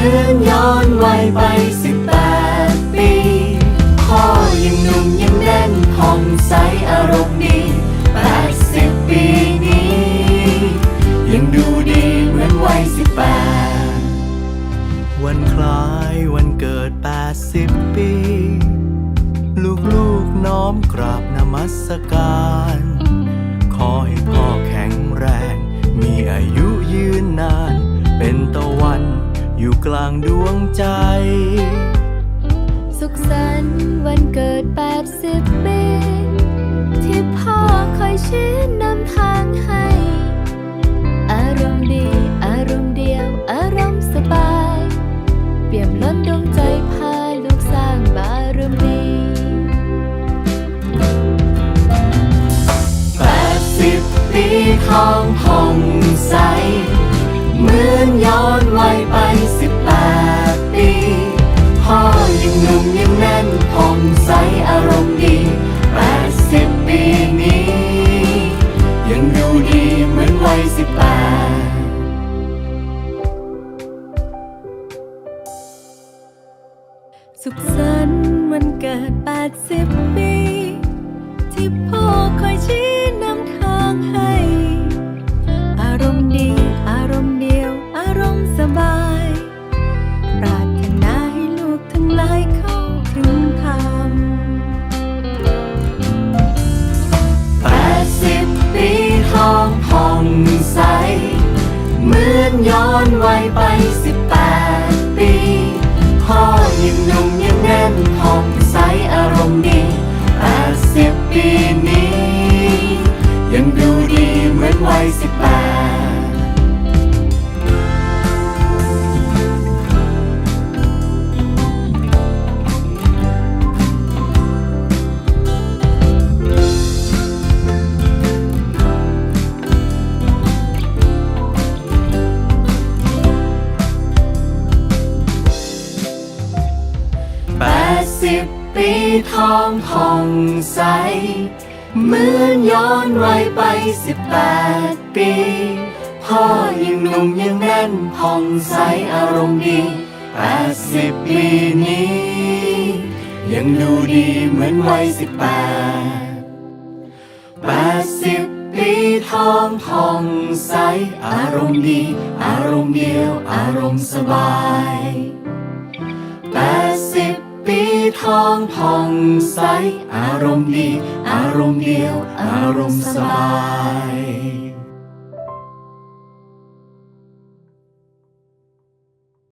มือนย้อนวัยไปสิบแปดปีพ่อยังหนุ่มยังแน่นผ่องใสอารมณ์ดีแปดสิบปีนี้ ยังดูดีเหมือนวัยสิบแปดวันคล้ายวันเกิด80ปี ลูกๆน้อมกราบนมัสการ ขอให้พ่อแข็งแรง มีอายุยืนนาน เป็นโต อยู่กลางดวงใจ สุขสันต์วันเกิด 80 ปี ที่พ่อคอยชี้นำทางให้ อารมณ์ดี อารมณ์เดียว อารมณ์สบาย เปี่ยมล้นดวงใจพาลูกสร้างบารมีแปดสิบปีทองผ่องใส เหมือนย้อนวัยไป เหมือนวัยสิบแปดสุขสันต์วันเกิดแปดสิบปี ที่พ่อคอยชี้ ย้อนวัยไป ดสิบปีทองผ่องใสเหมือนย้อนวัยไปสิบแปดปี พ่อยังหนุ่มยังแน่นผ่องใสอารมณ์ดีแปดสิบปีนี้ ยังดูดีเหมือนวัยสิบแปดแปดสิบปีทองผ่องใส อารมณ์ดี อารมณ์เดียว อารมณ์สบาย ทองผ่องใส อารมณ์ดี อารมณ์เดียว อารมณ์สบาย